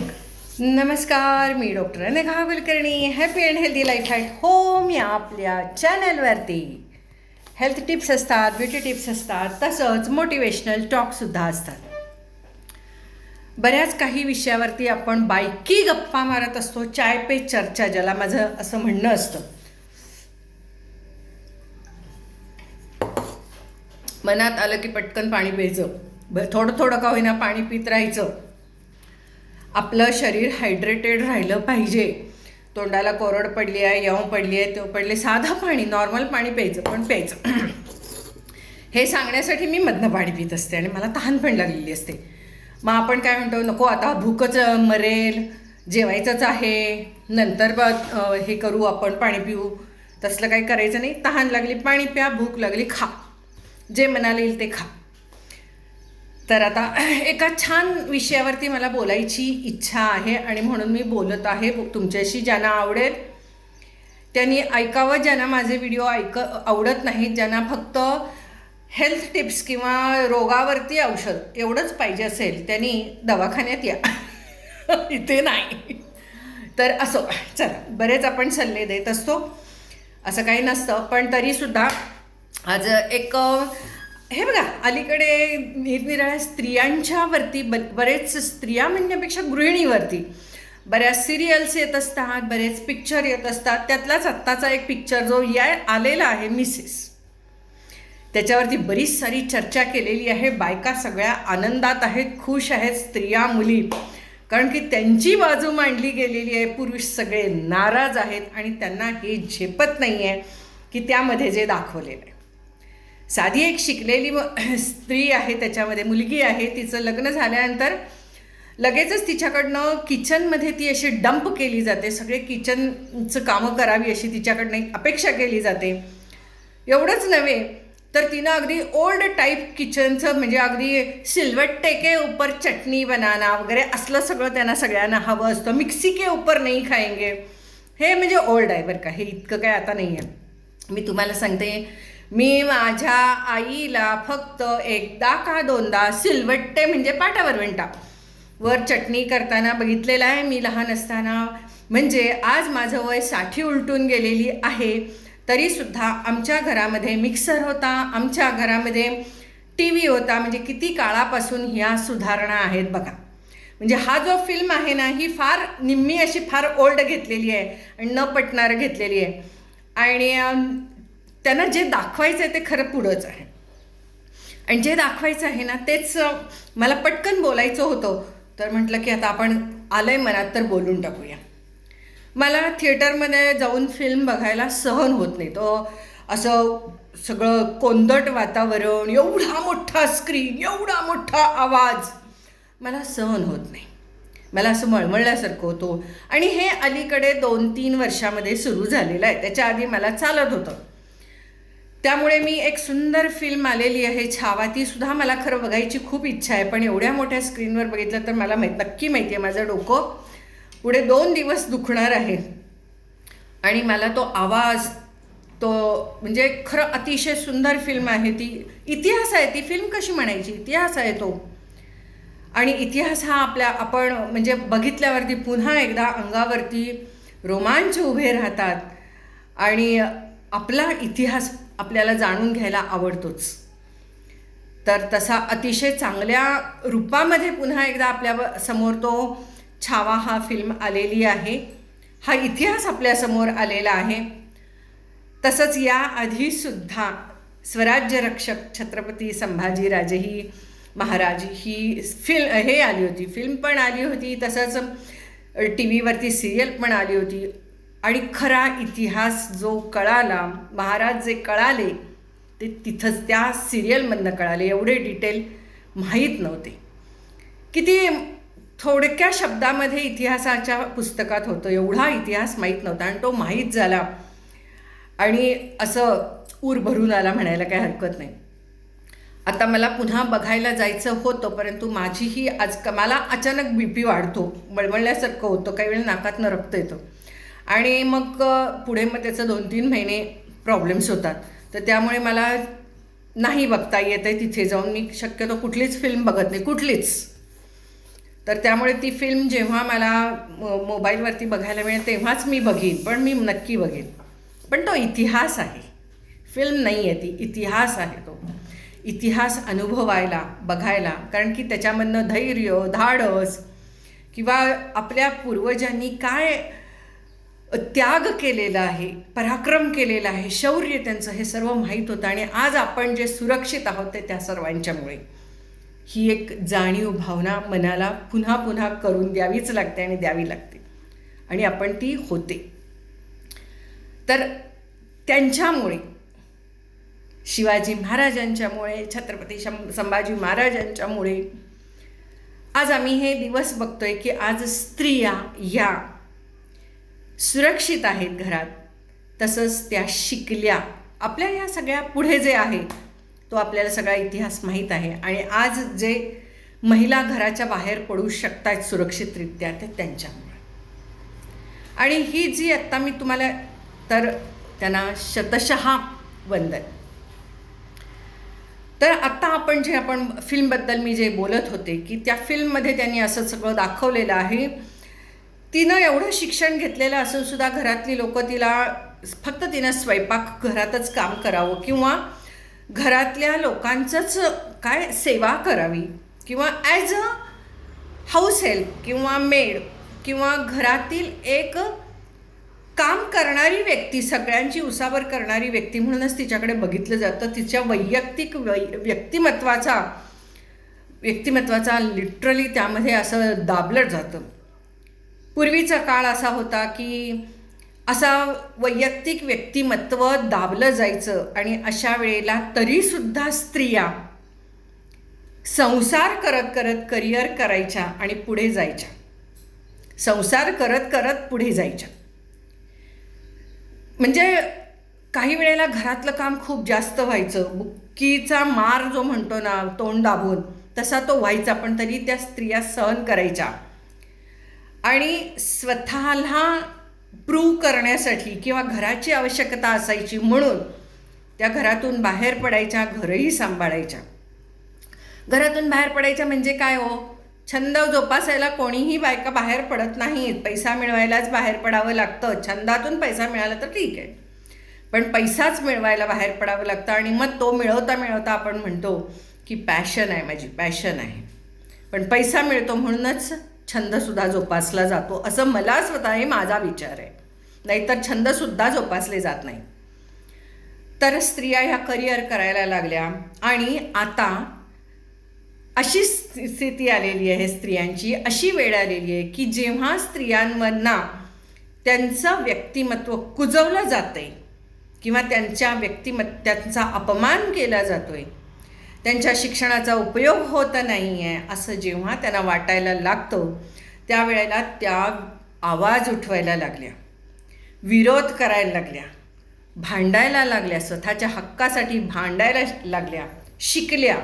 नमस्कार मी doctor Anagha Kulkarni. Happy and healthy life at home या आपल्या चॅनलवरती हेल्थ टिप्स असतात ब्युटी टिप्स असतात तसंच मोटिवेशनल टॉकसुद्धा असतात. बऱ्याच काही विषयावरती आपण बायकी गप्पा मारत असतो चाय पे चर्चा ज्याला माझं असं म्हणणं असतं. मनात आलं की पटकन पाणी प्यायचं. थोडं थोडं का होईना पाणी पित राहायचं. आपलं शरीर हायड्रेटेड राहिलं पाहिजे. तोंडाला कोरड पडली आहे यव पडली आहे तो पडले साधं पाणी नॉर्मल पाणी प्यायचं पण प्यायचं. हे सांगण्यासाठी मी मधनं पाणी पित असते आणि मला तहान पण लागलेली असते. मग आपण काय म्हणतो नको आता भूकच मरेल जेवायचंच आहे नंतर ब हे करू आपण पाणी पिऊ. तसलं काही करायचं नाही. तहान लागली पाणी प्या भूक लागली खा. जे मनाला येईल ते खा. तर आता एका छान विषयावरती मला बोलायची इच्छा आहे आणि म्हणून मी बोलत आहे. तुमच्याशी ज्यांना आवडेल त्यांनी ऐकावं. ज्यांना माझे व्हिडिओ ऐक आवडत नाहीत ज्यांना फक्त हेल्थ टिप्स किंवा रोगावरती औषध एवढंच पाहिजे असेल त्यांनी दवाखान्यात या. इथे नाही. तर असो चला बरेच आपण सल्ले देत असतो. असं काही नसतं पण तरीसुद्धा आज एक हे बघा अलीकडे निरनिराळ्या स्त्रियांच्यावरती ब बरेच स्त्रिया म्हणण्यापेक्षा गृहिणीवरती. बऱ्याच सिरियल्स येत असतात बरेच पिक्चर येत असतात. त्यातलाच आत्ताचा एक पिक्चर जो या आलेला आहे मिसेस त्याच्यावरती बरीच सारी चर्चा केलेली आहे. बायका सगळ्या आनंदात आहेत खुश आहेत स्त्रिया मुली. कारण की त्यांची बाजू मांडली गेलेली आहे. पुरुष सगळे नाराज आहेत आणि त्यांना हे झेपत नाही आहे की त्यामध्ये जे दाखवलेलं आहे. साधी एक शिकलेली स्त्री आहे त्याच्यामध्ये मुलगी आहे तिचं लग्न झाल्यानंतर लगेचच तिच्याकडनं किचनमध्ये ती अशी डंप केली जाते. सगळे किचनचं कामं करावी अशी तिच्याकडनं एक अपेक्षा केली जाते. एवढंच नव्हे तर तिनं अगदी ओल्ड टाईप किचनचं म्हणजे अगदी सिल्वट टेके ऊपर चटणी बनाना वगैरे असलं सगळं त्यांना सगळ्यांना हवं असतं. मिक्सी के ऊपर नाही खाएंगे हे म्हणजे ओल्ड आहे बरं का हे इतकं काय आता नाही आहे मी तुम्हाला सांगते मी माझ्या आईला फक्त एकदा का दोनदा सिलवट्टे म्हणजे पाटावर विंटा वर चटणी करताना बघितलेलं आहे मी लहान असताना. म्हणजे आज माझं वयसाठी उलटून गेलेली आहे. तरीसुद्धा आमच्या घरामध्ये मिक्सर होता. आमच्या घरामध्ये टी व्ही होता. म्हणजे किती काळापासून ह्या सुधारणा आहेत बघा. म्हणजे हा जो फिल्म आहे ना ही फार निम्मी अशी फार ओल्ड घेतलेली आहे. आणि न पटणारं घेतलेली आहे. आणि त्यांना जे दाखवायचं आहे ते खरं पुढंच आहे. आणि जे दाखवायचं आहे ना तेच मला पटकन बोलायचं होतं. तर म्हटलं की आता आपण आलंय मनात तर बोलून टाकूया. मला थिएटरमध्ये जाऊन फिल्म बघायला सहन होत नाही. तो असं सगळं कोंदट वातावरण एवढा मोठा स्क्रीन एवढा मोठा आवाज मला सहन होत नाही. मला असं मळमळल्यासारखं होतो. आणि हे अलीकडे दोन तीन वर्षामध्ये सुरू झालेलं आहे. त्याच्या आधी मला चालत होतं. त्यामुळे मी एक सुंदर फिल्म आलेली आहे छावा. ती सुद्धा मला खरं बघायची खूप इच्छा आहे पण एवढ्या मोठ्या स्क्रीनवर बघितलं तर मला माहीत नक्की माहिती आहे माझं डोकं. पुढे दोन दिवस दुखणार आहे. आणि मला तो आवाज तो म्हणजे खरं अतिशय सुंदर फिल्म आहे. ती इतिहास आहे ती फिल्म कशी म्हणायची? इतिहास आहे तो. आणि इतिहास हा आपल्या आपण म्हणजे बघितल्यावरती पुन्हा एकदा अंगावरती रोमांच उभे राहतात. आणि आपला इतिहास आपल्याला जाणून घ्यायला आवडतोच. तर तसा अतिशय चांगल्या रूपामध्ये पुन्हा एकदा आपल्यासमोर तो छावा हा फिल्म आलेली आहे. हा इतिहास आपल्यासमोर आलेला आहे. तसंच याआधीसुद्धा स्वराज्य रक्षक छत्रपती संभाजीराजे ही महाराज ही फिल्म हे आली होती. फिल्म पण आली होती. तसंच टी व्हीवरती सिरियल पण आली होती. आणि खरा इतिहास जो कळाला महाराज जे कळाले ते तिथंच त्या सिरियलमधनं कळाले. एवढे डिटेल माहीत नव्हते. किती थोडक्या शब्दामध्ये इतिहासाच्या पुस्तकात होतं एवढा इतिहास माहीत नव्हता आणि तो माहीत झाला. आणि असं ऊर भरून आला म्हणायला काही हरकत नाही. आता मला पुन्हा बघायला जायचं होतं परंतु माझीही आज मला अचानक बी पी वाढतो बळबळल्यासारखं होतं काही वेळ नाकातनं रक्त येतं. आणि मग पुढे मग त्याचं दोन तीन महिने प्रॉब्लेम्स होतात. तर त्यामुळे मला नाही बघता येत आहे तिथे जाऊन. मी शक्यतो कुठलीच फिल्म बघत नाही. कुठलीच. तर त्यामुळे ती फिल्म जेव्हा मला मोबाईलवरती बघायला मिळेल तेव्हाच मी बघीन. पण मी नक्की बघेन. पण तो इतिहास आहे. फिल्म नाही आहे ती. इतिहास आहे तो. इतिहास अनुभवायला बघायला. कारण की त्याच्यामधनं धैर्य धाडस किंवा आपल्या पूर्वजांनी काय त्याग केलेला आहे पराक्रम केलेला आहे शौर्य त्यांचं हे सर्व माहीत होतं आणि आज आपण जे सुरक्षित आहोत ते त्या सर्वांच्यामुळे. ही एक जाणीव भावना मनाला पुन्हा पुन्हा करून द्यावीच लागते आणि द्यावी लागते. आणि आपण ती होते. तर त्यांच्यामुळे शिवाजी महाराजांच्यामुळे छत्रपती शं संभाजी महाराजांच्यामुळे आज आम्ही हे दिवस बघतोय की आज स्त्रिया या सुरक्षित आहेत घरात. तसंच त्या शिकल्या. आपल्या या सगळ्या पुढे जे आहे तो आपल्याला सगळा इतिहास माहीत आहे. आणि आज जे महिला घराच्या बाहेर पडू शकतात सुरक्षितरित्या ते त्यांच्यामुळे. आणि ही जी आत्ता मी तुम्हाला तर त्यांना शतशः वंदन. तर आत्ता आपण जे आपण फिल्मबद्दल मी जे बोलत होते की त्या फिल्ममध्ये त्यांनी असं सगळं दाखवलेलं आहे तिनं एवढं शिक्षण घेतलेलं असून सुद्धा घरातली लोक तिला फक्त तिनं स्वयंपाक घरातच काम करावं किंवा घरातल्या लोकांचंच काय सेवा करावी किंवा ॲज अ हाऊस हेल्प किंवा मेड किंवा घरातील एक काम करणारी व्यक्ती सगळ्यांची उसावर करणारी व्यक्ती म्हणूनच तिच्याकडे बघितलं जातं. तिच्या वैयक्तिक वै व्यक्तिमत्वाचा व्यक्तिमत्वाचा लिटरली त्यामध्ये असं दाबलं जातं. पूर्वीचा काळ असा होता की असा वैयक्तिक व्यक्तिमत्व दाबलं जायचं आणि अशा वेळेला तरीसुद्धा स्त्रिया संसार करत करत करिअर करायच्या आणि पुढे जायच्या. संसार करत करत पुढे जायच्या. म्हणजे काही वेळेला घरातलं काम खूप जास्त व्हायचं. बुक्कीचा मार जो म्हणतो ना तोंड दाबून तसा तो व्हायचा पण तरी त्या स्त्रिया सहन करायच्या. आणि स्वतःला प्रूव करण्यासाठी किंवा घराची आवश्यकता असायची म्हणून त्या घरातून बाहेर पडायच्या घरही सांभाळायच्या. घरातून बाहेर पडायच्या म्हणजे काय हो? छंद जोपासायला कोणीही बायका बाहेर पडत नाहीत. पैसा मिळवायलाच बाहेर पडावं लागतं. छंदातून पैसा मिळाला तर ठीक आहे. पण पैसाच मिळवायला बाहेर पडावं लागतं आणि मग तो मिळवता मिळवता आपण म्हणतो की पॅशन आहे माझी पॅशन आहे. पण पैसा मिळतो म्हणूनच छंदसुद्धा जोपासला जातो. असं मला स्वतः हे माझा विचार आहे. नाहीतर छंदसुद्धा जोपासले जात नाही. तर स्त्रिया ह्या करिअर करायला लागल्या आणि आता अशी स्थिती आलेली आहे स्त्रियांची. अशी वेळ आलेली आहे की जेव्हा स्त्रियांमधना त्यांचं व्यक्तिमत्व कुजवलं जातं आहे किंवा त्यांच्या व्यक्तिमत्त्यांचा अपमान केला जातो आहे त्यांच्या शिक्षणाचा उपयोग होत नाही आहे असं जेव्हा त्यांना वाटायला लागतं त्यावेळेला त्या आवाज उठवायला लागल्या. विरोध करायला लागल्या. भांडायला लागल्या. स्वतःच्या हक्कासाठी भांडायला लागल्या. शिकल्या.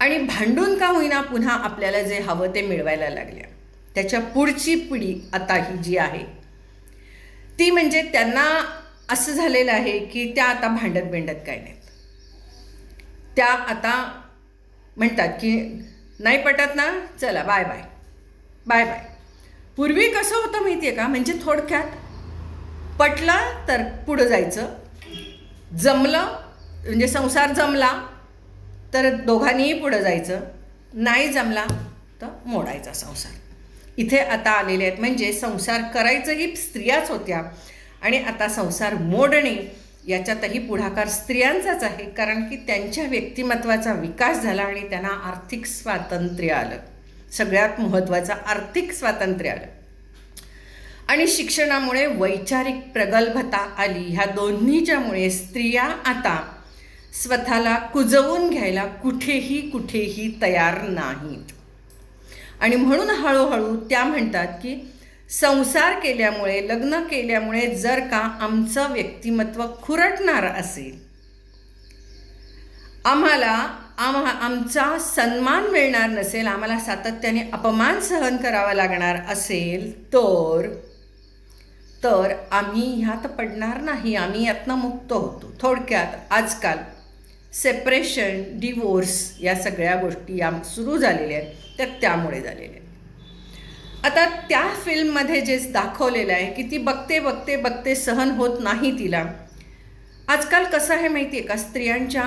आणि भांडून का होईना पुन्हा आपल्याला जे हवं ते मिळवायला लागल्या. त्याच्या पुढची पिढी आता ही जी आहे ती म्हणजे त्यांना असं झालेलं आहे की त्या आता भांडत बिंडत काय नाही. त्या आता म्हणतात की नाही पटत ना? चला बाय बाय बाय बाय पूर्वी कसं होतं माहिती आहे का? म्हणजे थोडक्यात पटला तर पुढं जायचं. जमलं म्हणजे संसार जमला तर दोघांनीही पुढं जायचं. नाही जमला तर मोडायचा संसार. इथे आता आलेले आहेत. म्हणजे संसार करायचंही स्त्रियाच होत्या. आणि आता संसार मोडणे याच्यातही पुढाकार स्त्रियांचाच आहे कारण की त्यांच्या व्यक्तिमत्वाचा विकास झाला आणि त्यांना आर्थिक स्वातंत्र्य आलं. सगळ्यात महत्त्वाचं आर्थिक स्वातंत्र्य आलं. आणि शिक्षणामुळे वैचारिक प्रगल्भता आली. ह्या दोन्हीच्यामुळे स्त्रिया आता स्वतःला कुजवून घ्यायला कुठेही कुठेही तयार नाहीत. आणि म्हणून हळूहळू त्या म्हणतात की संसार केल्यामुळे लग्न केल्यामुळे जर का आमचं व्यक्तिमत्व खुरटणार असेल. आम्हाला आम्हा आमचा सन्मान मिळणार नसेल आम्हाला सातत्याने अपमान सहन करावा लागणार असेल तर तर आम्ही ह्यात पडणार नाही आम्ही यातनं मुक्त होतो. थोडक्यात आजकाल सेपरेशन डिवोर्स या सगळ्या गोष्टी या सुरू झालेल्या आहेत त्या त्यामुळे झालेल्या आहेत. आता त्या फिल्ममध्ये जे दाखवलेलं आहे की ती बघते बघते बघते सहन होत नाही तिला. आजकाल कसं आहे माहिती आहे का? स्त्रियांच्या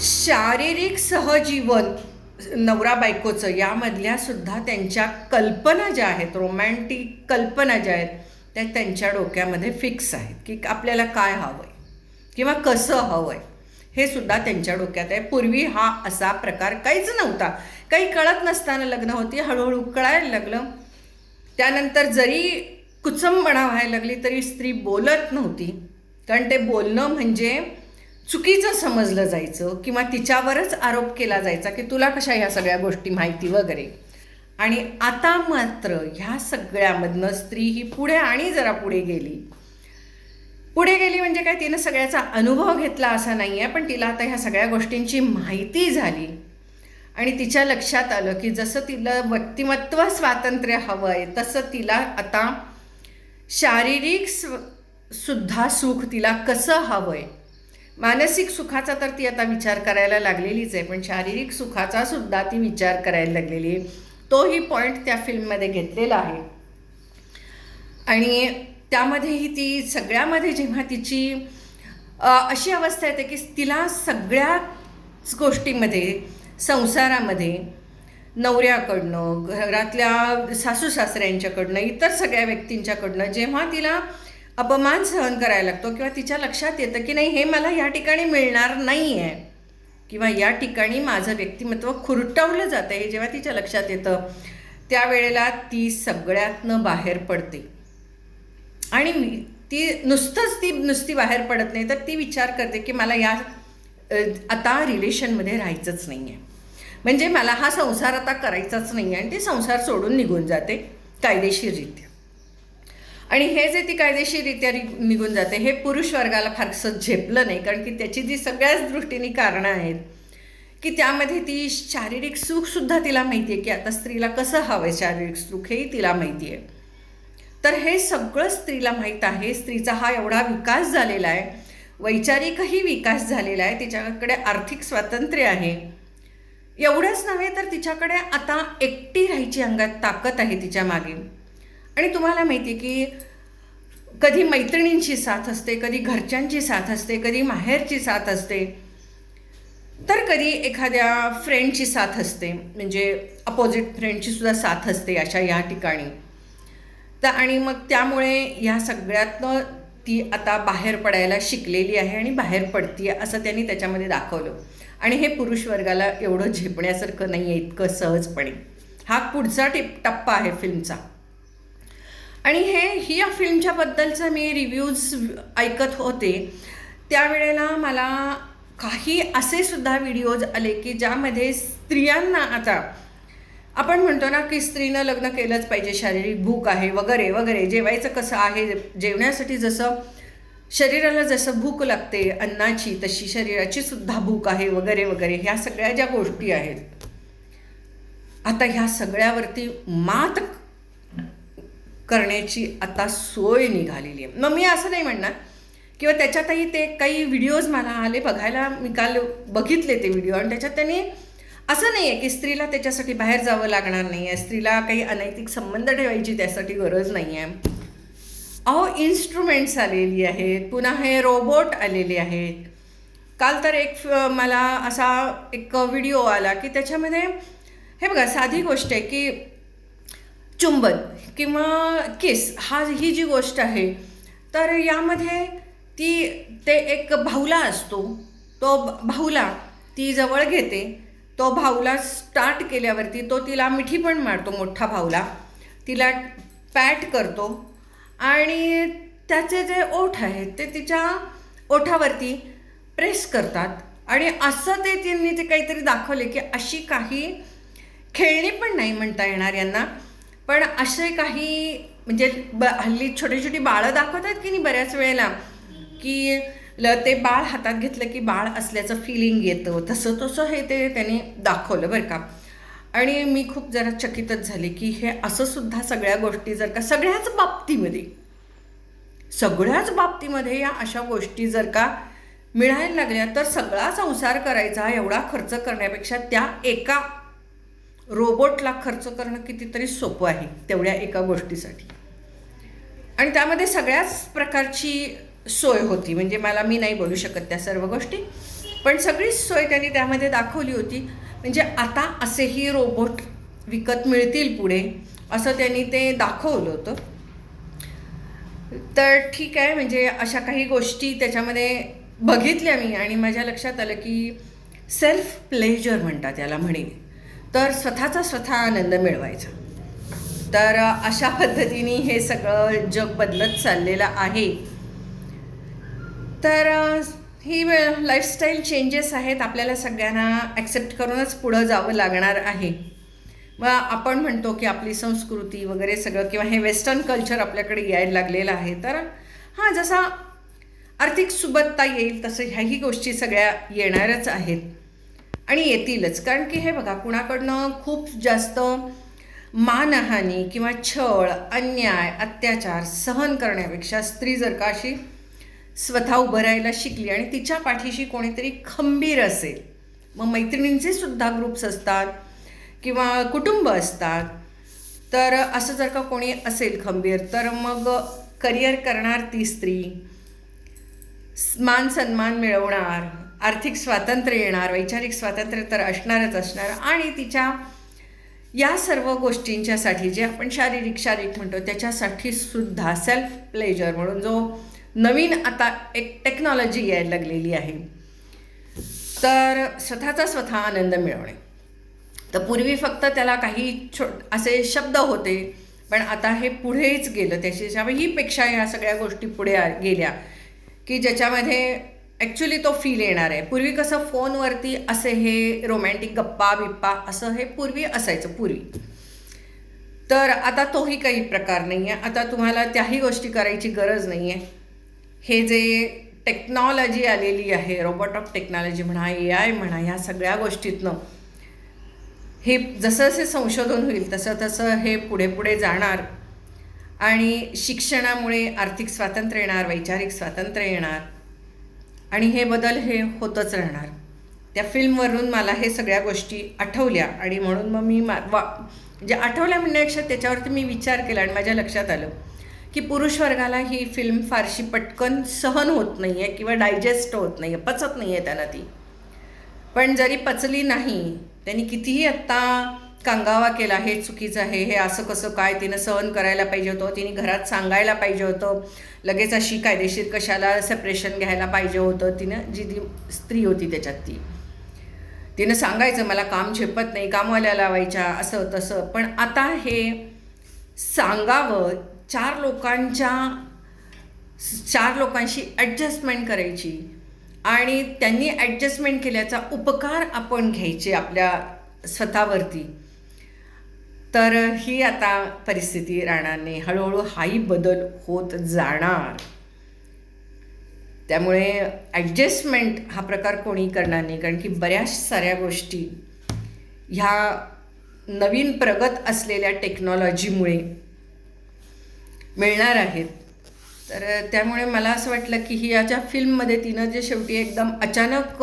शारीरिक सहजीवन नवरा बायकोचं यामधल्या सुद्धा त्यांच्या कल्पना ज्या आहेत रोमॅन्टिक कल्पना ज्या आहेत त्या त्यांच्या डोक्यामध्ये फिक्स आहेत. की आपल्याला काय हवं आहे किंवा कसं हवं आहे हे सुद्धा त्यांच्या डोक्यात आहे. पूर्वी हा असा प्रकार काहीच नव्हता. काही कळत नसताना लग्न होती हळूहळू कळायला लागलं. त्यानंतर जरी कुचंबणा व्हायला लागली तरी स्त्री बोलत नव्हती. कारण ते बोलणं म्हणजे चुकीचं समजलं जायचं किंवा तिच्यावरच आरोप केला जायचा की तुला कशा ह्या सगळ्या गोष्टी माहिती वगैरे. आणि आता मात्र ह्या सगळ्यामधनं स्त्री ही पुढे आणि जरा पुढे गेली. पुढे गेली म्हणजे काय तिनं सगळ्याचा अनुभव घेतला असा नाही आहे पण तिला आता ह्या सगळ्या गोष्टींची माहिती झाली. आणि तिच्या लक्षात आलं की जसं तिला व्यक्तिमत्व स्वातंत्र्य हवं आहे तसं तिला आता शारीरिक स्व सुद्धा सुख तिला कसं हवं आहे मानसिक सुखाचा तर ती आता विचार करायला लागलेलीच आहे पण शारीरिक सुखाचा सुद्धा ती विचार करायला लागलेली आहे. तोही पॉईंट त्या फिल्ममध्ये घेतलेला आहे. आणि त्यामध्येही ती सगळ्यामध्ये जेव्हा तिची अशी अवस्था येते की तिला सगळ्याच गोष्टीमध्ये संसारामध्ये नवऱ्याकडनं घरातल्या सासू सासऱ्यांच्याकडनं इतर सगळ्या व्यक्तींच्याकडनं जेव्हा तिला अपमान सहन करायला लागतो किंवा तिच्या लक्षात येतं की नाही हे मला या ठिकाणी मिळणार नाही आहे किंवा या ठिकाणी माझं व्यक्तिमत्व खुरटवलं जातं हे जेव्हा तिच्या लक्षात येतं त्यावेळेला ती सगळ्यातनं बाहेर पडते. आणि ती नुसतंच ती नुसती बाहेर पडत नाही तर ती विचार करते की मला या आता रिलेशनमध्ये राहायचंच नाही आहे म्हणजे मला हा संसार आता करायचाच नाही आहे आणि ती संसार सोडून निघून जाते कायदेशीररित्या. आणि हे जे ती कायदेशीररित्या निघून जाते हे पुरुष वर्गाला फारसं झेपलं नाही कारण की त्याची जी सगळ्याच दृष्टीने कारणं आहेत की त्यामध्ये ती शारीरिक सुखसुद्धा तिला माहिती आहे की आता स्त्रीला कसं हवं आहे शारीरिक सुख हेही तिला माहिती आहे तर हे सगळं स्त्रीला माहीत आहे. स्त्रीचा हा एवढा विकास झालेला आहे. वैचारिकही विकास झालेला आहे. तिच्याकडे आर्थिक स्वातंत्र्य आहे. एवढंच नव्हे तर तिच्याकडे आता एकटी राहायची अंगात ताकद आहे तिच्यामागे. आणि तुम्हाला माहिती आहे की कधी मैत्रिणींची साथ असते कधी घरच्यांची साथ असते कधी माहेरची साथ असते. तर कधी एखाद्या फ्रेंडची साथ असते. म्हणजे अपोजिट फ्रेंडची सुद्धा साथ असते अशा या ठिकाणी. तर आणि मग त्यामुळे ह्या सगळ्यातनं ती आता बाहेर पडायला शिकलेली आहे आणि बाहेर पडती आहे असं त्यांनी त्याच्यामध्ये दाखवलं. आणि हे पुरुष वर्गाला एवढं झेपण्यासारखं नाही आहे इतकं सहजपणे. हा पुढचा टिप टप्पा आहे फिल्मचा. आणि हे ही या फिल्मच्याबद्दलचा मी रिव्ह्यूज ऐकत होते. त्यावेळेला मला काही असे सुद्धा व्हिडिओज आले की ज्यामध्ये स्त्रियांना आता आपण म्हणतो ना की स्त्रीनं लग्न केलंच पाहिजे शारीरिक भूक आहे वगैरे वगैरे. जेवायचं कसं आहे? जेवण्यासाठी जसं शरीराला जसं भूक लागते अन्नाची तशी शरीराची सुद्धा भूक आहे वगैरे वगैरे. ह्या सगळ्या ज्या गोष्टी आहेत आता ह्या सगळ्यावरती मात करण्याची आता सोय निघालेली आहे. मग मी असं नाही म्हणणार. किंवा त्याच्यातही ते काही व्हिडिओज मला आले बघायला. मी काल बघितले ते व्हिडिओ. आणि त्याच्यात त्यांनी असं नाही आहे की स्त्रीला त्याच्यासाठी बाहेर जावं लागणार नाही आहे स्त्रीला काही अनैतिक संबंध ठेवायची त्यासाठी गरज नाही आहे अहो इन्स्ट्रुमेंट्स आलेली आहेत. पुन्हा हे रोबोट आलेले आहेत. काल तर एक मला असा एक व्हिडिओ आला की त्याच्यामध्ये हे बघा साधी गोष्ट आहे की चुंबन किंवा किस हा ही जी गोष्ट आहे तर यामध्ये ती ते एक भाऊला असतो. तो भाऊला ती जवळ घेते. तो भाऊला स्टार्ट केल्यावरती तो तिला मिठी पण मारतो मोठा भाऊला. तिला पॅट करतो. आणि त्याचे जे ओठ आहेत ते तिच्या ओठावरती प्रेस करतात. आणि असं ते त्यांनी ते काहीतरी दाखवले की अशी काही खेळणी पण नाही म्हणता येणार यांना. पण असे काही म्हणजे ब हल्ली छोटी छोटी बाळं दाखवतात की नाही बऱ्याच वेळेला? की ल ते बाळ हातात घेतलं की बाळ असल्याचं फिलिंग येतं. तसं तसं हे ते त्यांनी दाखवलं बरं का. आणि मी खूप जरा चकितच झाले की हे असं सुद्धा सगळ्या गोष्टी जर का सगळ्याच बाबतीमध्ये सगळ्याच बाबतीमध्ये या अशा गोष्टी जर का मिळायला लागल्या तर सगळा संसार करायचा एवढा खर्च करण्यापेक्षा त्या एका रोबोटला खर्च करणं कितीतरी सोपं आहे तेवढ्या एका गोष्टीसाठी. आणि त्यामध्ये सगळ्याच प्रकारची सोय होती. म्हणजे मला मी नाही बोलू शकत त्या सर्व गोष्टी. पण सगळीच सोय त्यांनी त्यामध्ये दाखवली होती. म्हणजे आता असेही रोबोट विकत मिळतील पुढे असं त्यांनी ते दाखवलं होतं. तर ठीक आहे म्हणजे अशा काही गोष्टी त्याच्यामध्ये बघितल्या मी आणि माझ्या लक्षात आलं की सेल्फ प्लेजर म्हणतात याला म्हणे. तर स्वतःचा स्वतः आनंद मिळवायचा. तर अशा पद्धतीने हे सगळं जग बदलत चाललेलं आहे. तर ही लाईफस्टाईल चेंजेस आहेत आपल्याला सगळ्यांना ॲक्सेप्ट करूनच पुढं जावं लागणार आहे. व आपण म्हणतो की आपली संस्कृती वगैरे सगळं किंवा हे वेस्टर्न कल्चर आपल्याकडे यायला लागलेलं आहे. तर हां जसा आर्थिक सुबत्ता येईल तसं ह्याही गोष्टी सगळ्या येणारच आहेत. आणि येतीलच. कारण की हे बघा कुणाकडनं खूप जास्त मानहानी किंवा छळ अन्याय अत्याचार सहन करण्यापेक्षा स्त्री जर का अशी स्वतः उभं राहायला शिकली आणि तिच्या पाठीशी कोणीतरी खंबीर असेल. मग मैत्रिणींचे सुद्धा ग्रुप्स असतात किंवा कुटुंब असतात. तर असं जर का कोणी असेल खंबीर तर मग करिअर करणार ती स्त्री. मान सन्मान मिळवणार आर्थिक स्वातंत्र्य येणार वैचारिक स्वातंत्र्य तर असणारच असणार आणि तिच्या या सर्व गोष्टींच्यासाठी जे आपण शारीरिक शारीरिक म्हणतो त्याच्यासाठी सुद्धा सेल्फ प्लेजर म्हणून जो नवीन आता एक टेक्नॉलॉजी यायला लागलेली आहे. तर स्वतःचा स्वतः आनंद मिळवणे. तर पूर्वी फक्त त्याला काही छो असे शब्द होते पण आता हे पुढेच गेलं. त्याच्यामुळे हीपेक्षा ह्या सगळ्या गोष्टी पुढे गेल्या की ज्याच्यामध्ये ॲक्च्युली तो फील येणार आहे. पूर्वी कसं फोनवरती असे हे रोमॅन्टिक गप्पा बिप्पा असं हे पूर्वी असायचं पूर्वी. तर आता तोही काही प्रकार नाही आहे आता तुम्हाला त्याही गोष्टी करायची गरज नाही आहे हे जे टेक्नॉलॉजी आलेली आहे रोबोट ऑफ टेक्नॉलॉजी म्हणा ए आय म्हणा ह्या सगळ्या गोष्टीतनं हे जसं जसे संशोधन होईल तसं तसं हे पुढे पुढे जाणार. आणि शिक्षणामुळे आर्थिक स्वातंत्र्य येणार वैचारिक स्वातंत्र्य येणार. आणि हे बदल हे होतच राहणार. त्या फिल्मवरून मला हे सगळ्या गोष्टी आठवल्या आणि म्हणून मग मी मा वा म्हणजे आठवल्या म्हणण्यापेक्षा त्याच्यावरती मी विचार केला आणि माझ्या लक्षात आलं. की पुरुष वर्गाला ही फिल्म फारशी पटकन सहन होत नाही आहे किंवा डायजेस्ट होत नाही आहे पचत नाही आहे त्यांना ती. पण जरी पचली नाही त्यांनी कितीही आत्ता कांगावा केला हे चुकीचं आहे हे असं कसं काय तिनं सहन करायला पाहिजे होतं तिने घरात सांगायला पाहिजे होतं लगेच अशी कायदेशीर कशाला सेपरेशन घ्यायला पाहिजे होतं तिनं जी ती स्त्री होती त्याच्यात ती. तिनं सांगायचं मला काम झेपत नाही कामवाल्या लावायच्या असं तसं. पण आता हे सांगावं चार लोकांच्या चार लोकांशी ॲडजस्टमेंट करायची आणि त्यांनी ॲडजस्टमेंट केल्याचा उपकार आपण घ्यायचे आपल्या स्वतःवरती. तर ही आता परिस्थिती राहणार नाही हळूहळू हाही बदल होत जाणार. त्यामुळे ॲडजस्टमेंट हा प्रकार कोणी करणार नाही कारण की बऱ्याच साऱ्या गोष्टी ह्या नवीन प्रगत असलेल्या टेक्नॉलॉजीमुळे मिळणार आहेत. तर त्यामुळे मला असं वाटलं की ही याच्या फिल्ममध्ये तिनं जे शेवटी एकदम अचानक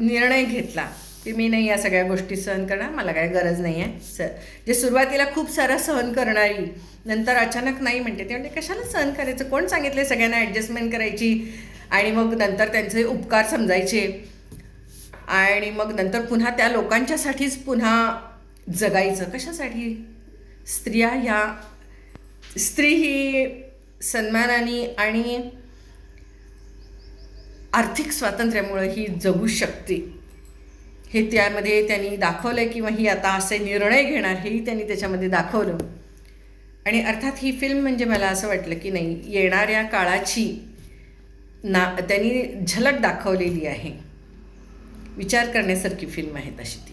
निर्णय घेतला की मी नाही या सगळ्या गोष्टी सहन करणार मला काय गरज नाही आहे सर. जे सुरुवातीला खूप सारं सहन करणारी नंतर अचानक नाही म्हणते ते म्हणजे कशाला सहन करायचं? कोण सांगितले सगळ्यांना ॲडजस्टमेंट करायची? आणि मग नंतर त्यांचे उपकार समजायचे. आणि मग नंतर पुन्हा त्या लोकांच्यासाठीच पुन्हा जगायचं. कशासाठी? स्त्रिया ह्या स्त्री ही सन्मानाने आणि आर्थिक स्वातंत्र्यामुळे ही जगू शकते. हे त्यामध्ये त्यांनी दाखवलं आहे किंवा ही आता असे निर्णय घेणार हेही त्यांनी त्याच्यामध्ये दाखवलं. आणि अर्थात ही फिल्म म्हणजे मला असं वाटलं की नाही येणाऱ्या काळाची ना त्यांनी झलक दाखवलेली आहे. विचार करण्यासारखी फिल्म आहे तशी ती.